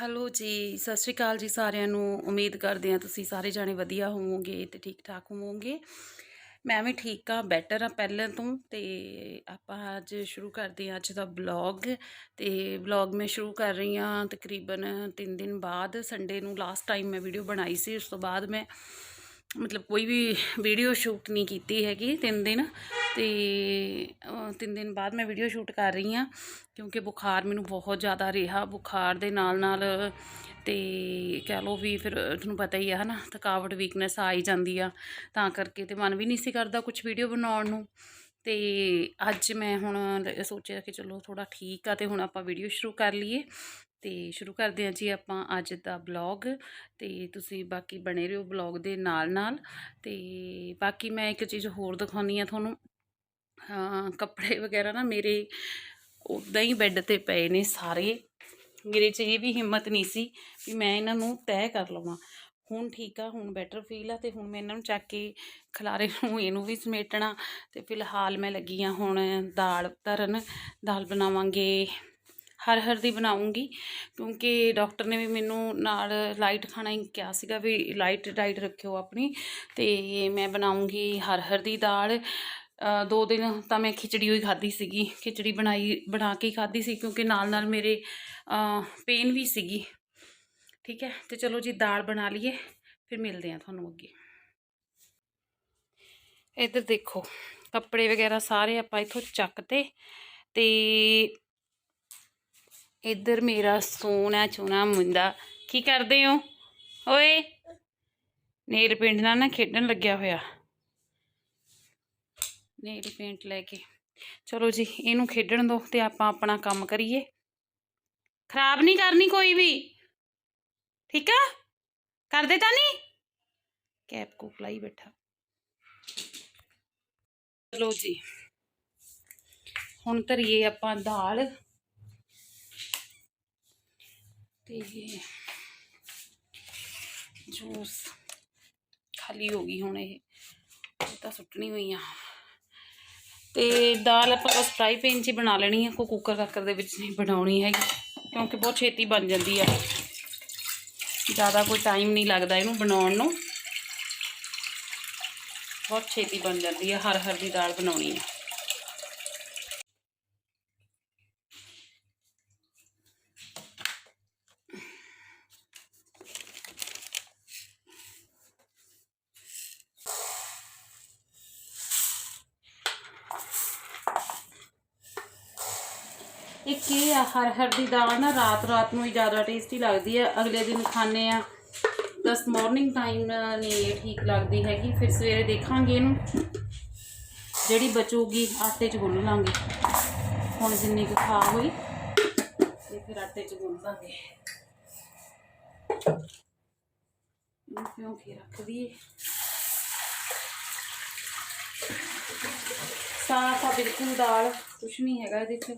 Hello ਜੀ, ਸਤਿ ਸ਼੍ਰੀ ਅਕਾਲ ਜੀ ਸਾਰਿਆਂ ਨੂੰ। ਉਮੀਦ ਕਰਦੇ ਹਾਂ ਤੁਸੀਂ ਸਾਰੇ ਜਾਣੇ ਵਧੀਆ ਹੋਵੋਗੇ ਤੇ ਠੀਕ ਠਾਕ ਹੋਵੋਗੇ। ਮੈਂ ਵੀ ਠੀਕ ਆ ਬੈਟਰ ਆ ਪਹਿਲਾਂ ਤੋਂ ਤੇ ਆਪਾਂ ਅੱਜ ਸ਼ੁਰੂ ਕਰਦੇ ਹਾਂ ਅੱਜ ਦਾ ਬਲੌਗ ਤੇ ਬਲੌਗ ਮੈਂ ਸ਼ੁਰੂ ਕਰ ਰਹੀ ਹਾਂ ਤਕਰੀਬਨ 3 ਦਿਨ ਬਾਅਦ। ਸੰਡੇ ਨੂੰ ਲਾਸਟ ਟਾਈਮ ਮੈਂ ਵੀਡੀਓ ਬਣਾਈ ਸੀ, ਉਸ ਤੋਂ ਬਾਅਦ ਮੈਂ ਮਤਲਬ ਕੋਈ ਵੀ ਵੀਡੀਓ ਸ਼ੂਟ ਨਹੀਂ ਕੀਤੀ ਹੈਗੀ ਤਿੰਨ ਦਿਨ ਤੇ ਤਿੰਨ ਦਿਨ ਬਾਅਦ ਮੈਂ ਵੀਡੀਓ ਸ਼ੂਟ ਕਰ ਰਹੀ ਹਾਂ ਕਿਉਂਕਿ ਬੁਖਾਰ ਮੈਨੂੰ ਬਹੁਤ ਜ਼ਿਆਦਾ ਰਿਹਾ। ਬੁਖਾਰ ਦੇ ਨਾਲ ਨਾਲ ਤੇ ਕਹਿ ਲਓ ਵੀ ਫਿਰ ਤੁਹਾਨੂੰ ਪਤਾ ਹੀ ਆ ਹਨਾ, ਥਕਾਵਟ ਵੀਕਨੈਸ ਆ ਹੀ ਜਾਂਦੀ ਆ। ਤਾਂ ਕਰਕੇ ਤੇ ਮਨ ਵੀ ਨਹੀਂ ਸੀ ਕਰਦਾ ਕੁਝ ਵੀਡੀਓ ਬਣਾਉਣ ਨੂੰ। ਤੇ ਅੱਜ ਮੈਂ ਹੁਣ ਸੋਚਿਆ ਕਿ ਚਲੋ ਥੋੜਾ ਠੀਕ ਆ ਤੇ ਹੁਣ ਆਪਾਂ ਵੀਡੀਓ ਸ਼ੁਰੂ ਕਰ ਲਈਏ। ਤੇ ਸ਼ੁਰੂ ਕਰਦੇ ਹਾਂ ਜੀ ਆਪਾਂ ਅੱਜ ਦਾ ਬਲੌਗ। ਤੇ ਤੁਸੀਂ ਬਾਕੀ ਬਣੇ ਰਹੋ ਬਲੌਗ ਦੇ ਨਾਲ ਨਾਲ ਤੇ ਬਾਕੀ ਮੈਂ ਇੱਕ ਚੀਜ਼ ਹੋਰ ਦਿਖਾਉਣੀ ਆ ਤੁਹਾਨੂੰ। ਕੱਪੜੇ ਵਗੈਰਾ ਨਾ ਮੇਰੇ ਉਦਾਂ ਹੀ ਬੈੱਡ ਤੇ ਪਏ ਨੇ ਸਾਰੇ। ਮੇਰੇ 'ਚ ਇਹ ਵੀ ਹਿੰਮਤ ਨਹੀਂ ਸੀ ਵੀ ਮੈਂ ਇਹਨਾਂ ਨੂੰ ਤੈਅ ਕਰ ਲਵਾਂ। ਹੁਣ ਠੀਕ ਆ, ਹੁਣ ਬੈਟਰ ਫੀਲ ਆ ਤੇ ਹੁਣ ਮੈਂ ਇਹਨਾਂ ਨੂੰ ਚੱਕ ਕੇ ਖਲਾਰੇ ਨੂੰ ਇਹਨੂੰ ਵੀ ਸਮੇਟਣਾ। ਤੇ ਫਿਲਹਾਲ ਮੈਂ ਲੱਗੀ ਆ ਹੁਣ ਦਾਲ ਧਰਨ ਦਾਲ ਬਣਾਵਾਂਗੇ। ਹਰ ਹਰ ਦੀ ਬਣਾਉਂਗੀ। ਕਿਉਂਕਿ ਡਾਕਟਰ ਨੇ ਵੀ ਮੈਨੂੰ ਨਾਲ ਲਾਈਟ ਖਾਣਾ ਹੀ ਕਿਹਾ ਸੀਗਾ ਵੀ ਲਾਈਟ ਡਾਈਟ ਰੱਖਿਓ ਆਪਣੀ। ਤੇ ਮੈਂ ਬਣਾਉਂਗੀ ਹਰ ਹਰ ਦੀ ਦਾਲ। ਦੋ ਦਿਨ ਤਾਂ ਮੈਂ ਖਿਚੜੀ ਹੋਈ ਖਾਧੀ ਸੀਗੀ। ਖਿਚੜੀ ਬਣਾਈ, ਬਣਾ ਕੇ ਹੀ ਖਾਧੀ ਸੀ ਕਿਉਂਕਿ ਨਾਲ ਨਾਲ ਮੇਰੇ ਪੇਨ ਵੀ ਸੀਗੀ। ਠੀਕ ਹੈ? ਤੇ ਚਲੋ ਜੀ, ਦਾਲ ਬਣਾ ਲਈਏ। ਫਿਰ ਮਿਲਦੇ ਆ ਤੁਹਾਨੂੰ ਅੱਗੇ। ਇੱਧਰ ਦੇਖੋ, ਕੱਪੜੇ ਵਗੈਰਾ ਸਾਰੇ ਆਪਾਂ ਇੱਥੋਂ ਚੱਕਤੇ। ਤੇ ਇੱਧਰ ਮੇਰਾ ਸੋਹਣਾ ਚੋਣਾ ਮੁੰਡਾ, ਕੀ ਕਰਦੇ ਹੋ? ਓਏ, ਨੇਲ ਪੇਂਟ ਨਾਲ ਨਾ ਖੇਡਣ ਲੱਗਿਆ ਹੋਇਆ। ਨੇਲ ਪੇਂਟ ਲੈ ਕੇ। ਚਲੋ ਜੀ, ਇਹਨੂੰ ਖੇਡਣ ਦੋ ਤੇ ਆਪਾਂ ਆਪਣਾ ਕੰਮ ਕਰੀਏ। ਖਰਾਬ ਨਹੀਂ ਕਰਨੀ ਕੋਈ ਵੀ। ਠੀਕ ਆ? ਕਰਦੇ ਤਾਂ ਨਹੀਂ? ਕੈਪ ਕੂਪ ਲਾਈ ਬੈਠਾ। ਚਲੋ ਜੀ। ਹੁਣ ਧਰੀਏ ਆਪਾਂ ਦਾਲ। ਤੇ ਜੂਸ ਖਾਲੀ ਹੋ ਗਈ ਹੁਣ ਇਹ। ਤਾਂ ਸੁੱਟਣੀ ਹੋਈ ਆ। ਤੇ ਦਾਲ ਆਪਾਂ ਬਸ ਫਰਾਈ ਪੈਨ 'ਚ ਹੀ ਬਣਾ ਲੈਣੀ ਹੈ ਕੋਈ ਕੁੱਕਰ ਕਾਕਰ ਦੇ ਵਿੱਚ ਨਹੀਂ ਬਣਾਉਣੀ ਹੈਗੀ, ਕਿਉਂਕਿ ਬਹੁਤ ਛੇਤੀ ਬਣ ਜਾਂਦੀ ਆ। ਜ਼ਿਆਦਾ ਕੋਈ ਟਾਈਮ ਨਹੀਂ ਲੱਗਦਾ ਇਹਨੂੰ ਬਣਾਉਣ ਨੂੰ। ਬਹੁਤ ਛੇਤੀ ਬਣ ਜਾਂਦੀ ਹੈ ਹਰ ਹਰ ਦੀ ਦਾਲ ਬਣਾਉਣੀ ਆ। ਇਹ ਕੀ ਆ? ਹਰ ਹਰ ਦੀ ਦਾਲ ਨਾ, ਰਾਤ ਰਾਤ ਨੂੰ ਹੀ ਜ਼ਿਆਦਾ ਟੇਸਟੀ ਲੱਗਦੀ ਹੈ ਅਗਲੇ ਦਿਨ ਖਾਣੇ ਆ। ਦਸ ਮਾਰਨਿੰਗ ਟਾਈਮ ਨਹੀਂ ਇਹ ਠੀਕ ਲੱਗਦੀ ਹੈਗੀ। ਫਿਰ ਸਵੇਰੇ ਦੇਖਾਂਗੇ ਇਹਨੂੰ। ਜਿਹੜੀ ਬਚੂਗੀ, ਆਟੇ 'ਚ ਗੁੰਨ ਲਾਂਗੇ। ਹੁਣ ਜਿੰਨੀ ਕੁ ਖਾ ਹੋਈ ਤੇ ਫਿਰ ਆਟੇ 'ਚ ਗੁੰਨ ਲਾਂਗੇ। ਇਹਨੂੰ ਕਿਉਂ ਕੇ ਰੱਖ ਦਈਏ। ਸਾਫ਼ ਆ ਬਿਲਕੁਲ ਦਾਲ। ਕੁਛ ਨਹੀਂ ਹੈਗਾ ਇਹਦੇ 'ਚ।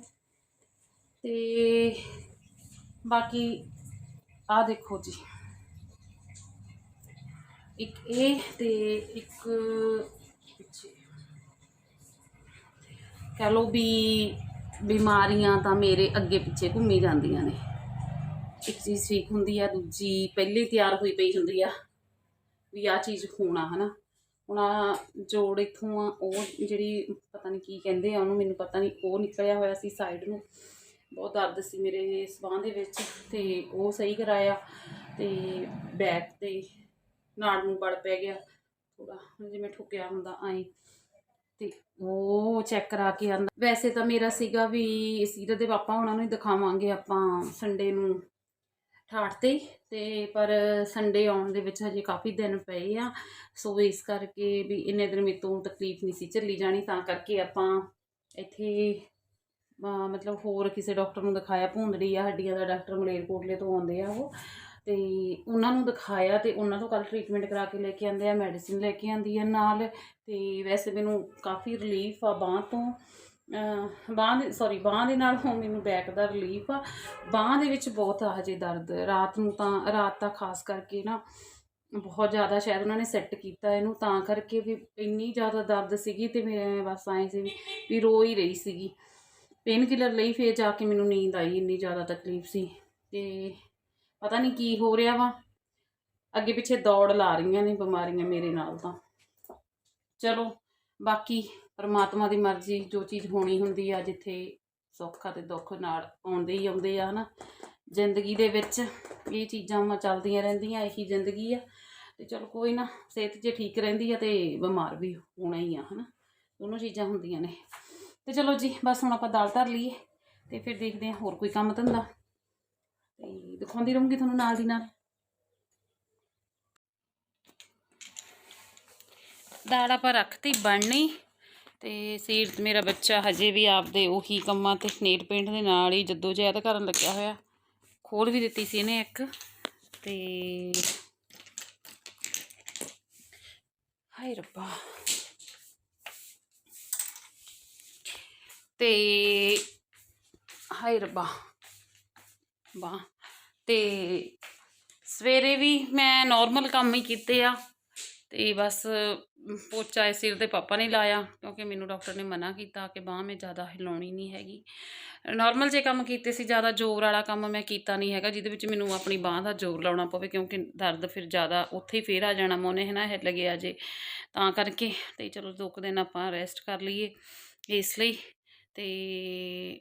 ਤੇ ਬਾਕੀ ਆ ਦੇਖੋ ਜੀ। ਇੱਕ ਇਹ ਤੇ ਇੱਕ ਪਿੱਛੇ। ਕਹ ਲੋ ਵੀ ਬਿਮਾਰੀਆਂ ਤਾਂ ਮੇਰੇ ਅੱਗੇ ਪਿੱਛੇ ਘੁੰਮੀ ਜਾਂਦੀਆਂ ਨੇ। ਇੱਕ ਚੀਜ਼ ਠੀਕ ਹੁੰਦੀ ਆ, ਦੂਜੀ ਪਹਿਲੇ ਤਿਆਰ ਹੋਈ ਪਈ ਹੁੰਦੀ ਆ ਵੀ ਆ ਚੀਜ਼ ਹੋਣਾ ਹਨਾ। ਹੁਣ ਆਹ ਜੋੜ ਇੱਥੋਂ ਆ, ਉਹ ਜਿਹੜੀ ਪਤਾ ਨਹੀਂ ਕੀ ਕਹਿੰਦੇ ਆ, ਉਹਨੂੰ ਮੈਨੂੰ ਪਤਾ ਨਹੀਂ ਉਹ ਨਿਕਲਿਆ ਹੋਇਆ ਸੀ ਸਾਈਡ ਨੂੰ। ਬਹੁਤ ਦਰਦ ਸੀ ਮੇਰੇ ਸਬਾਹ ਦੇ ਵਿੱਚ ਤੇ ਉਹ ਸਹੀ ਕਰਾਇਆ ਤੇ ਬੈਕ ਤੇ ਨਾੜ ਨੂੰ ਬੜ ਪੈ ਗਿਆ ਥੋੜਾ ਜਿਵੇਂ ਠੁਕਿਆ ਹੁੰਦਾ ਐਂ ਤੇ ਉਹ ਚੈੱਕ ਕਰਾ ਕੇ ਆਂਦਾ। ਵੈਸੇ ਤਾਂ ਮੇਰਾ ਸੀਗਾ ਵੀ ਸੀਰਤ ਦੇ ਪਾਪਾ ਉਹਨਾਂ ਨੂੰ ਹੀ ਦਿਖਾਵਾਂਗੇ ਆਪਾਂ ਸੰਡੇ ਨੂੰ ਠਾਠ ਤੇ ਹੀ, ਤੇ ਪਰ ਸੰਡੇ ਆਉਣ ਦੇ ਵਿੱਚ ਹਜੇ ਕਾਫੀ ਦਿਨ ਪਏ ਆ। ਸੋ ਇਸ ਕਰਕੇ ਵੀ ਇੰਨੇ ਦਿਨ ਮੇਰੇ ਤੋਂ ਤਕਲੀਫ ਨਹੀਂ ਸੀ ਚੱਲੀ ਜਾਣੀ ਤਾਂ ਕਰਕੇ ਆਪਾਂ ਇੱਥੇ ਮਤਲਬ ਹੋਰ ਕਿਸੇ ਡਾਕਟਰ ਨੂੰ ਦਿਖਾਇਆ, ਭੂੰਦੜੀ ਆ ਹੱਡੀਆਂ ਦਾ, ਡਾਕਟਰ ਮਲੇਰਕੋਟਲੇ ਤੋਂ ਆਉਂਦੇ ਆ ਉਹ। ਤੇ ਉਹਨਾਂ ਨੂੰ ਦਿਖਾਇਆ ਤੇ ਉਹਨਾਂ ਤੋਂ ਕੱਲ ਟ੍ਰੀਟਮੈਂਟ ਕਰਾ ਕੇ ਲੈ ਕੇ ਆਂਦੇ ਆ ਮੈਡੀਸਿਨ ਲੈ ਕੇ ਆਂਦੀ ਆ ਨਾਲ। ਤੇ ਵੈਸੇ ਮੈਨੂੰ ਕਾਫੀ ਰਿਲੀਫ ਆ ਬਾਂਹ ਤੋਂ। ਅਹ ਬਾਂਹ ਦੇ ਸੌਰੀ ਬਾਂਹ ਦੇ ਨਾਲ ਹੁਣ ਮੈਨੂੰ ਬੈਕ ਦਾ ਰਿਲੀਫ ਆ। ਬਾਂਹ ਦੇ ਵਿੱਚ ਬਹੁਤ ਆ ਹਜੇ ਦਰਦ। ਰਾਤ ਨੂੰ ਤਾਂ, ਰਾਤ ਦਾ ਖਾਸ ਕਰਕੇ ਨਾ ਬਹੁਤ ਜ਼ਿਆਦਾ ਸ਼ਾਇਦ ਉਹਨਾਂ ਨੇ ਸੈੱਟ ਕੀਤਾ ਇਹਨੂੰ, ਤਾਂ ਕਰਕੇ ਵੀ ਇੰਨੀ ਜ਼ਿਆਦਾ ਦਰਦ ਸੀਗੀ ਤੇ ਮੈਂ ਬਸ ਆਏ ਸੀ ਵੀ ਰੋ ਹੀ ਰਹੀ ਸੀਗੀ। ਪੇਨ ਕਿਲਰ ਲਈ ਫੇਰ ਜਾ ਕੇ ਮੈਨੂੰ ਨੀਂਦ ਆਈ, ਇੰਨੀ ਜ਼ਿਆਦਾ ਤਕਲੀਫ ਸੀ ਤੇ ਪਤਾ ਨਹੀਂ ਕੀ ਹੋ ਰਿਹਾ ਵਾ। ਅੱਗੇ ਪਿੱਛੇ ਦੌੜ ਲਾ ਰਹੀਆਂ ਨੇ ਬਿਮਾਰੀਆਂ ਮੇਰੇ ਨਾਲ ਤਾਂ। ਚਲੋ, ਬਾਕੀ ਪਰਮਾਤਮਾ ਦੀ ਮਰਜ਼ੀ, ਜੋ ਚੀਜ਼ ਹੋਣੀ ਹੁੰਦੀ ਆ, ਜਿੱਥੇ ਸੁੱਖ ਅਤੇ ਦੁੱਖ ਨਾਲ ਆਉਂਦੇ ਹੀ ਆਉਂਦੇ ਆ, ਹਨਾ। ਜ਼ਿੰਦਗੀ ਦੇ ਵਿੱਚ ਇਹ ਚੀਜ਼ਾਂ ਵਾ ਚੱਲਦੀਆਂ ਰਹਿੰਦੀਆਂ, ਇਹੀ ਜ਼ਿੰਦਗੀ ਆ। ਤੇ ਚਲੋ, ਕੋਈ ਨਾ, ਸਿਹਤ ਜੇ ਠੀਕ ਰਹਿੰਦੀ ਆ ਤੇ ਬਿਮਾਰ ਵੀ ਹੋਣਾ ਹੀ ਆ, ਹਨਾ। ਦੋਨੋਂ ਚੀਜ਼ਾਂ ਹੁੰਦੀਆਂ ਨੇ। ਤੇ ਚਲੋ ਜੀ, ਬਸ ਹੁਣ ਆਪਾਂ ਦਾਲ ਧਰ ਲਈਏ ਤੇ ਫਿਰ ਦੇਖਦੇ ਹਾਂ ਹੋਰ ਕੋਈ ਕੰਮ ਧੰਦਾ। ਤੇ ਦਿਖਾਉਂਦੀ ਰਹੂੰਗੀ ਤੁਹਾਨੂੰ ਨਾਲ ਦੀ ਨਾਲ। ਦਾਲ ਆਪਾਂ ਰੱਖਤੀ, ਬਣਨੀ ਤੇ ਸੀਰਤ ਮੇਰਾ ਬੱਚਾ ਹਜੇ ਵੀ ਆਪਦੇ ਉਹੀ ਕੰਮਾਂ ਤੇ ਨੇਲ ਪੇਂਟ ਦੇ ਨਾਲ ਹੀ ਜੱਦੋ ਜਹਿਦ ਕਰਨ ਲੱਗਿਆ ਹੋਇਆ। ਖੋਲ ਵੀ ਦਿੱਤੀ ਸੀ ਇਹਨੇ ਇੱਕ ਤੇ ਹਾਏ ਰੱਬਾ। ਤੇ ਹਾਏ ਰੱਬਾ, ਵਾਹ। ਤੇ ਸਵੇਰੇ ਵੀ ਮੈਂ ਨਾਰਮਲ ਕੰਮ ਹੀ ਕੀਤੇ ਆ ਤੇ ਬਸ ਪੋਚਾ ਸਿਰ ਦੇ ਪਾਪਾ ਨੇ ਲਾਇਆ ਕਿਉਂਕਿ ਮੈਨੂੰ ਡਾਕਟਰ ਨੇ ਮਨਾ ਕੀਤਾ ਕਿ ਬਾਹ ਮੈਂ ਜ਼ਿਆਦਾ ਹਿਲਾਉਣੀ ਨਹੀਂ ਹੈਗੀ। ਨਾਰਮਲ ਜੇ ਕੰਮ ਕੀਤੇ ਸੀ, ਜ਼ਿਆਦਾ ਜ਼ੋਰ ਵਾਲਾ ਕੰਮ ਮੈਂ ਕੀਤਾ ਨਹੀਂ ਹੈਗਾ, ਜਿਹਦੇ ਵਿੱਚ ਮੈਨੂੰ ਆਪਣੀ ਬਾਹ ਦਾ ਜ਼ੋਰ ਲਾਉਣਾ ਪਵੇ ਕਿਉਂਕਿ ਦਰਦ ਫਿਰ ਜ਼ਿਆਦਾ ਉੱਥੇ ਹੀ ਫੇਰ ਆ ਜਾਣਾ ਮੋਨੇ ਹੈ ਨਾ ਹਿੱਲ ਗਿਆ ਜੇ। ਤਾਂ ਕਰਕੇ ਤੇ ਚਲੋ ਦੋ ਕੁ ਦਿਨ ਆਪਾਂ ਰੈਸਟ ਕਰ ਲਈਏ ਇਸ ਲਈ। ਤੇ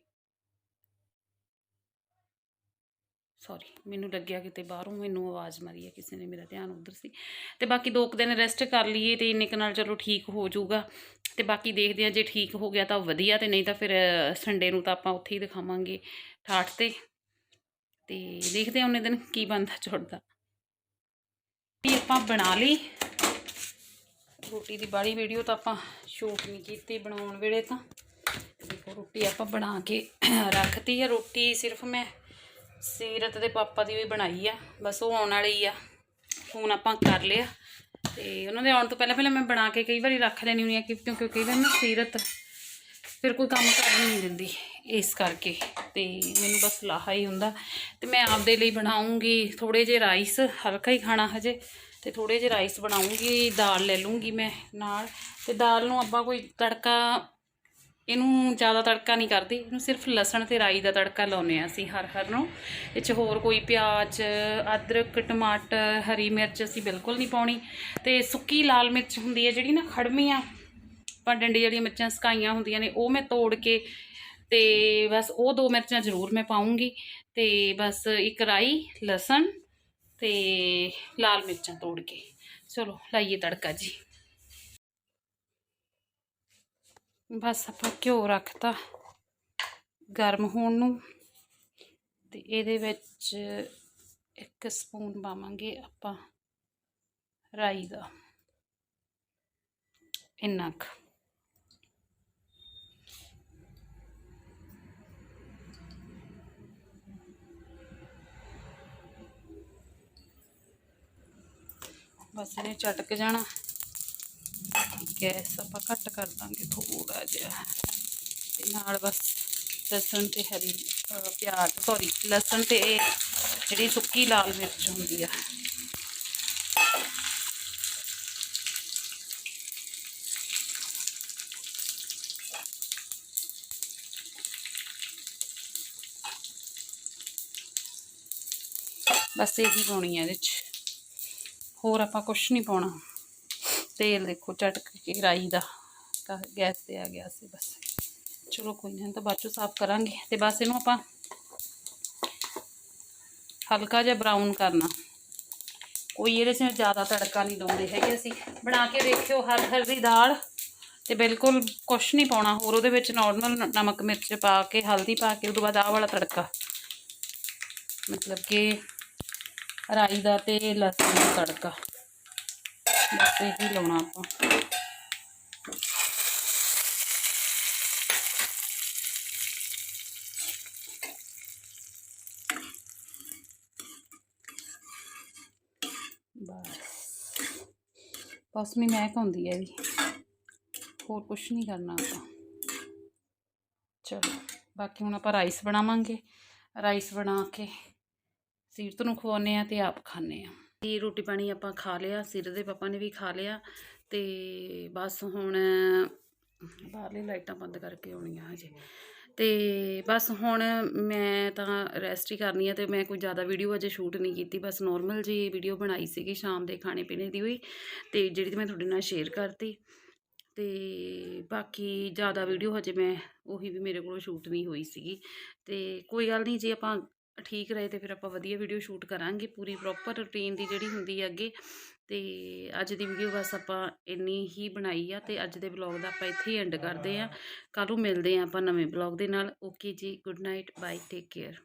ਸੌਰੀ ਮੈਨੂੰ ਲੱਗਿਆ ਕਿਤੇ ਬਾਹਰੋਂ ਮੈਨੂੰ ਆਵਾਜ਼ ਮਾਰੀ ਹੈ, ਕਿਸੇ ਨੇ ਮੇਰਾ ਧਿਆਨ ਉਧਰ ਸੀ। ਤੇ ਬਾਕੀ ਦੋ ਕੁ ਦਿਨ ਰੈਸਟ ਕਰ ਲਈਏ ਤੇ ਇੰਨੇ ਕੁ ਨਾਲ ਚਲੋ ਠੀਕ ਹੋ ਜਾਊਗਾ। ਤੇ ਬਾਕੀ ਦੇਖਦੇ ਆ ਜੇ ਠੀਕ ਹੋ ਗਿਆ ਤਾਂ ਵਧੀਆ ਤੇ ਨਹੀਂ ਤਾਂ ਫਿਰ ਸੰਡੇ ਨੂੰ ਤਾਂ ਆਪਾਂ ਉੱਥੇ ਹੀ ਦਿਖਾਵਾਂਗੇ ਠਾਠ ਤੇ। ਤੇ ਦੇਖਦੇ ਆ ਉਹਨੇ ਦਿਨ ਕੀ ਬਣਦਾ ਛੁੱਟਦਾ ਵੀ ਆਪਾਂ ਬਣਾ ਲਈ। ਰੋਟੀ ਦੀ ਬਾੜੀ ਵੀਡੀਓ ਤਾਂ ਆਪਾਂ ਸ਼ੂਟ ਨਹੀਂ ਕੀਤੀ ਬਣਾਉਣ ਵੇਲੇ ਤਾਂ। ਰੋਟੀ ਆਪਾਂ ਬਣਾ ਕੇ ਰੱਖਤੀ ਹੈ ਰੋਟੀ ਸਿਰਫ ਮੈਂ ਸੀਰਤ ਦੇ ਪਾਪਾ ਦੀ ਵੀ ਬਣਾਈ ਆ। ਬਸ ਉਹ ਆਉਣ ਵਾਲੀ ਆ। ਫੋਨ ਆਪਾਂ ਕਰ ਲਿਆ। ਤੇ ਉਹਨਾਂ ਦੇ ਆਉਣ ਤੋਂ ਪਹਿਲਾਂ ਪਹਿਲਾਂ ਮੈਂ ਬਣਾ ਕੇ ਕਈ ਵਾਰੀ ਰੱਖ ਲੈਣੀ ਹੁੰਦੀ ਆ ਕਿ ਕਿਉਂਕਿ ਕਈ ਵਾਰ ਨਾ ਸੀਰਤ ਫਿਰ ਕੋਈ ਕੰਮ ਕਰਨ ਨਹੀਂ ਦਿੰਦੀ ਇਸ ਕਰਕੇ। ਤੇ ਮੈਨੂੰ ਬਸ ਲਾਹਾ ਹੀ ਹੁੰਦਾ। ਤੇ ਮੈਂ ਆਪਦੇ ਲਈ ਬਣਾਉਂਗੀ ਥੋੜੇ ਜਿਹੇ ਰਾਈਸ, ਹਲਕਾ ਹੀ ਖਾਣਾ ਹਜੇ। ਤੇ ਥੋੜੇ ਜਿਹੇ ਰਾਈਸ ਬਣਾਉਂਗੀ, ਦਾਲ ਲੈ ਲੂੰਗੀ ਮੈਂ ਨਾਲ। ਤੇ ਦਾਲ ਨੂੰ ਆਪਾਂ ਕੋਈ ਤੜਕਾ ਇਹਨੂੰ ਜ਼ਿਆਦਾ ਤੜਕਾ ਨਹੀਂ ਕਰਦੇ, ਇਹਨੂੰ ਸਿਰਫ ਲਸਣ ਤੇ ਰਾਈ ਦਾ ਤੜਕਾ ਲਾਉਨੇ ਆ ਅਸੀਂ ਹਰ ਹਰ ਨੂੰ। ਇਹ 'ਚ ਹੋਰ ਕੋਈ ਪਿਆਜ਼, ਅਦਰਕ, ਟਮਾਟਰ, ਹਰੀ ਮਿਰਚ ਅਸੀਂ ਬਿਲਕੁਲ ਨਹੀਂ ਪਾਉਣੀ। ਤੇ ਸੁੱਕੀ ਲਾਲ ਮਿਰਚ ਹੁੰਦੀ ਹੈ ਜਿਹੜੀ ਨਾ ਖੜਮੀਆਂ, ਆਪਾਂ ਡੰਡੀ ਜਿਹੜੀਆਂ ਮਿਰਚਾਂ ਸਕਾਈਆਂ ਹੁੰਦੀਆਂ ਨੇ, ਉਹ ਮੈਂ ਤੋੜ ਕੇ ਤੇ ਬਸ ਉਹ ਦੋ ਮਿਰਚਾਂ ਜ਼ਰੂਰ ਮੈਂ ਪਾਉਂਗੀ ਤੇ ਬਸ ਇੱਕ ਰਾਈ, ਲਸਣ ਤੇ ਲਾਲ ਮਿਰਚਾਂ ਤੋੜ ਕੇ। ਚਲੋ, ਲਾਈਏ ਤੜਕਾ ਜੀ। ਬਸ ਆਪਾਂ ਘਿਓ ਰੱਖਤਾ ਗਰਮ ਹੋਣ ਨੂੰ ਤੇ ਇਹਦੇ ਵਿੱਚ ਇੱਕ ਸਪੂਨ ਪਾਵਾਂਗੇ ਆਪਾਂ ਰਾਈ ਦਾ। ਇੰਨਾ ਕੁ। ਬਸ ਇਹਨੇ ਚਟਕ ਜਾਣਾ। ਗੈਸ ਆਪਾਂ ਘੱਟ ਕਰ ਦਾਂਗੇ ਥੋੜਾ ਜਿਹਾ ਤੇ ਨਾਲ ਬਸ ਲਸਣ ਤੇ ਹਰੀ ਅਹ ਪਿਆਜ਼ ਸੌਰੀ ਲਸਣ ਤੇ ਇਹ ਜਿਹੜੀ ਸੁੱਕੀ ਲਾਲ ਮਿਰਚ ਹੁੰਦੀ ਆ ਬਸ ਇਹੀ ਪਾਉਣੀ ਹੈ ਇਹਦੇ 'ਚ ਹੋਰ ਆਪਾਂ ਕੁਛ ਨਹੀਂ ਪਾਉਣਾ ਤੇਲ ਦੇਖੋ ਝਟਕ ਕੇ ਰਾਈ ਦਾ ਗੈਸ ਤੇ ਆ ਗਿਆ ਸੀ ਬਸ। ਚਲੋ ਕੋਈ ਨਹੀਂ ਤਾਂ ਬਾਅਦ ਚੋਂ ਸਾਫ਼ ਕਰਾਂਗੇ। ਤੇ ਬਸ ਇਹਨੂੰ ਆਪਾਂ ਹਲਕਾ ਜਿਹਾ ਬਰਾਊਨ ਕਰਨਾ। ਕੋਈ ਇਹਦੇ 'ਚ ਜ਼ਿਆਦਾ ਤੜਕਾ ਨਹੀਂ ਲਾਉਂਦੇ ਹੈਗੇ ਅਸੀਂ। ਬਣਾ ਕੇ ਦੇਖਿਓ ਹਰ ਹਰ ਦੀ ਦਾਲ। ਤੇ ਬਿਲਕੁਲ ਕੁਛ ਨਹੀਂ ਪਾਉਣਾ। ਹੋਰ ਉਹਦੇ ਵਿੱਚ ਨਾਰਮਲ ਨਮਕ ਮਿਰਚ ਪਾ ਕੇ, ਹਲਦੀ ਪਾ ਕੇ, ਉਦੋਂ ਬਾਅਦ ਆਹ ਵਾਲਾ ਤੜਕਾ। ਮਤਲਬ ਕਿ ਰਾਈ ਦਾ ਤੇ ਲਸਣ ਦਾ ਤੜਕਾ। ਬਸ ਇਹੀ ਲਾਉਣਾ ਆਪਾਂ। ਬਸ। ਬਸ ਮੈਂ ਮਹਿਕ ਆਉਂਦੀ ਹੈ ਵੀ ਹੋਰ ਕੁਛ ਨਹੀਂ ਕਰਨਾ ਆਪਾਂ। ਚਲੋ, ਬਾਕੀ ਹੁਣ ਆਪਾਂ ਰਾਈਸ ਬਣਾਵਾਂਗੇ। ਰਾਈਸ ਬਣਾ ਕੇ ਸੀਰਤ ਨੂੰ ਖਵਾਉਂਦੇ ਆ ਤੇ ਆਪ ਖਾਂਦੇ ਆ। ਇਹ ਰੋਟੀ ਪਾਣੀ ਆਪਾਂ ਖਾ ਲਿਆ, ਸਿਰ ਦੇ ਪਾਪਾ ਨੇ ਵੀ ਖਾ ਲਿਆ ਤੇ ਬਸ ਹੁਣ ਬਾਹਰਲੀ ਲਾਈਟਾਂ ਬੰਦ ਕਰਕੇ ਆਉਣੀਆਂ ਹਜੇ। ਤੇ ਬਸ ਹੁਣ ਮੈਂ ਤਾਂ ਰੈਸਟ ਹੀ ਕਰਨੀ ਆ ਤੇ ਮੈਂ ਕੋਈ ਜ਼ਿਆਦਾ ਵੀਡੀਓ ਅਜੇ ਸ਼ੂਟ ਨਹੀਂ ਕੀਤੀ, ਬਸ ਨੋਰਮਲ ਜੀ ਵੀਡੀਓ ਬਣਾਈ ਸੀਗੀ ਸ਼ਾਮ ਦੇ ਖਾਣੇ ਪੀਣੇ ਦੀ ਹੋਈ ਤੇ ਜਿਹੜੀ ਤੇ ਮੈਂ ਤੁਹਾਡੇ ਨਾਲ ਸ਼ੇਅਰ ਕਰਤੀ। ਤੇ ਬਾਕੀ ਜ਼ਿਆਦਾ ਵੀਡੀਓ ਹਜੇ ਮੈਂ ਉਹੀ ਵੀ ਮੇਰੇ ਕੋਲੋਂ ਸ਼ੂਟ ਨਹੀਂ ਹੋਈ ਸੀਗੀ। ਤੇ ਕੋਈ ਗੱਲ ਨਹੀਂ, ਜੇ ਆਪਾਂ ਠੀਕ ਰਹੇ ਤੇ ਫਿਰ ਆਪਾਂ ਵਧੀਆ ਵੀਡੀਓ ਸ਼ੂਟ ਕਰਾਂਗੇ ਪੂਰੀ ਪ੍ਰੋਪਰ ਰੁਟੀਨ ਦੀ ਜਿਹੜੀ ਹੁੰਦੀ ਹੈ ਅੱਗੇ। ਤੇ ਅੱਜ ਦੀ ਵੀਡੀਓ ਬਸ ਆਪਾਂ ਇੰਨੀ ਹੀ ਬਣਾਈ ਆ ਤੇ ਅੱਜ ਦੇ ਵਲੌਗ ਦਾ ਆਪਾਂ ਇੱਥੇ ਹੀ ਐਂਡ ਕਰਦੇ ਆ। ਕੱਲ੍ਹ ਨੂੰ ਮਿਲਦੇ ਆ ਆਪਾਂ ਨਵੇਂ ਵਲੌਗ ਦੇ ਨਾਲ। Okay ji good night bye take care